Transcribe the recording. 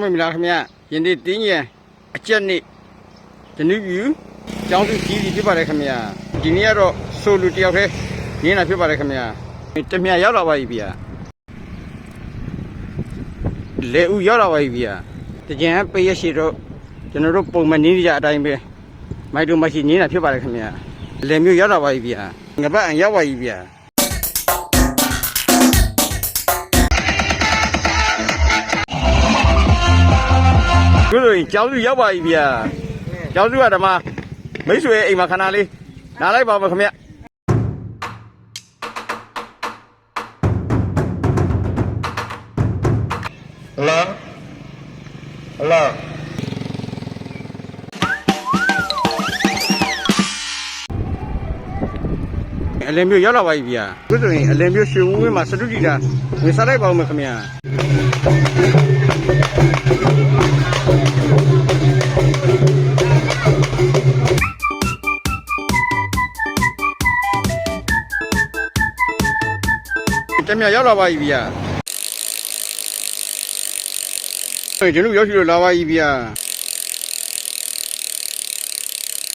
မင်္ဂလာခင်ဗျာယနေ့တင်းရန်အကျက်နေ့ဇနုပြူကျောင်းသူကြီးကြီးဖြစ်ပါတယ်ခင်ဗျာဒီနေ့ကတော့ဆိုလူတယောက်တည်းရင်းလာဖြစ်ပါတယ်ခင်ဗျာတမန်ရောက်လာပါပြီဗျာလေဦးရောက်လာပါပြီဗျာတကြံပေးရရှိတော့ကျွန်တော်တို့ပုံမှန်နေကြအတိုင်းပဲမိုက်တို့မရှိနေလာဖြစ်ပါတယ်ခင်ဗျာလေမျိုးရောက်လာပါပြီဗျာငပတ်အန်ရောက်ပါပြီဗျာ ခုလိုရင်ကျောင်းစုရောက်ပါပြီဗျာကျောင်းစုကဓမ္မမိတ်ဆွေအိမ်မှာခဏလေးနားလိုက်ပါမခင်ဗျဟလာဟလာအလင်မျိုးရောက်လာပါပြီဗျာခုဆိုရင်အလင်မျိုးရွှေဝင်းမှာစတုတီတာဝင်စားလိုက်ပါဦးမခင်ဗျာ တမန်ရောက်လာပါပြီဗျာကျွန်တော်ရောက်ရှိလို့လာပါပြီဗျာ